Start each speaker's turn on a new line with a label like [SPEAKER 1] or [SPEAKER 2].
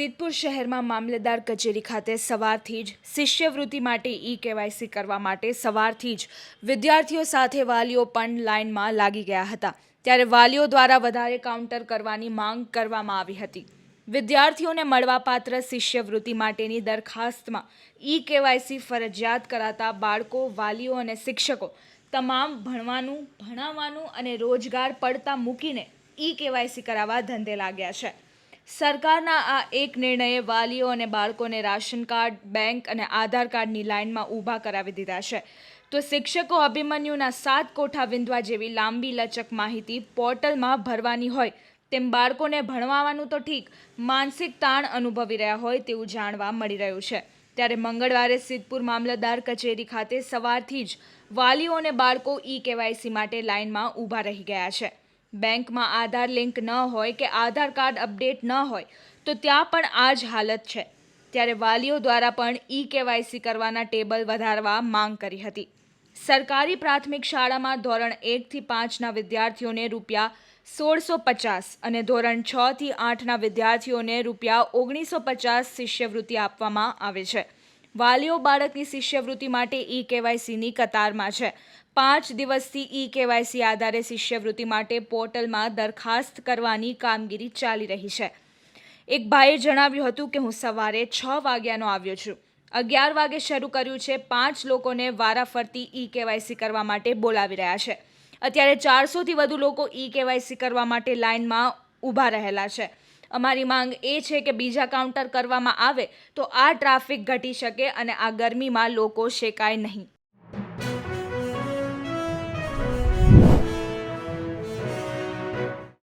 [SPEAKER 1] સિદ્ધપુર શહેરમાં મામલેદાર કચેરી ખાતે સવારથી જ શિષ્યવૃત્તિ માટે ઈ કેવાયસી કરવા માટે સવારથી જ વિદ્યાર્થીઓ સાથે વાલીઓ પણ લાઇનમાં લાગી ગયા હતા. ત્યારે વાલીઓ દ્વારા વધારે કાઉન્ટર કરવાની માંગ કરવામાં આવી હતી. વિદ્યાર્થીઓને મળવાપાત્ર શિષ્યવૃત્તિ માટેની દરખાસ્તમાં ઈ કેવાયસી ફરજિયાત કરાતા બાળકો, વાલીઓ અને શિક્ષકો તમામ ભણવાનું, ભણાવવાનું અને રોજગાર પડતા મૂકીને ઈ કેવાયસી કરાવવા ધંધે લાગ્યા છે. સરકારના આ એક નિર્ણયે વાલીઓ અને બાળકોને રાશન કાર્ડ, બેંક અને આધાર કાર્ડની લાઇનમાં ઊભા કરાવી દીધા છે. તો શિક્ષકો અભિમન્યુના સાત કોઠા વિંધવા જેવી લાંબી લચક માહિતી પોર્ટલમાં ભરવાની હોય તેમ બાળકોને ભણવાનું તો ઠીક, માનસિક તાણ અનુભવી રહ્યા હોય તેવું જાણવા મળી રહ્યું છે. ત્યારે મંગળવારે સિદ્ધપુર મામલતદાર કચેરી ખાતે સવારથી જ વાલીઓ અને બાળકો ઈ કેવાયસી માટે લાઇનમાં ઊભા રહી ગયા છે. બેંકમાં આધાર લિંક ન હોય કે આધાર કાર્ડ અપડેટ ન હોય, તો ત્યાં પણ આ જ હાલત છે. ત્યારે વાલીઓ દ્વારા પણ ઈ કેવાયસી કરવાના ટેબલ વધારવા માંગ કરી હતી. સરકારી પ્રાથમિક શાળામાં ધોરણ એકથી પાંચના વિદ્યાર્થીઓને રૂપિયા સોળસો પચાસ અને ધોરણ છથી આઠના વિદ્યાર્થીઓને રૂપિયા ઓગણીસો પચાસ શિષ્યવૃત્તિ આપવામાં આવે છે. વાલીઓ બાળકની શિષ્યવૃત્તિ માટે ઈ કેવાયસીની કતારમાં છે. પાંચ દિવસથી ઈ કેવાયસી આધારે શિષ્યવૃત્તિ માટે પોર્ટલમાં દરખાસ્ત કરવાની કામગીરી ચાલી રહી છે. એક ભાઈએ જણાવ્યું હતું કે હું સવારે છ વાગ્યાનો આવ્યો છું. અગિયાર વાગે શરૂ કર્યું છે. પાંચ લોકોને વારાફરતી ઈ કેવાયસી કરવા માટે બોલાવી રહ્યા છે. અત્યારે ચારસોથી વધુ લોકો ઈ કેવાયસી કરવા માટે લાઇનમાં ઊભા રહેલા છે. અમારી માંગ એ છે કે બીજા કાઉન્ટર કરવામાં આવે તો આ ટ્રાફિક ઘટી શકે અને આ ગરમીમાં લોકો શેકાય નહીં.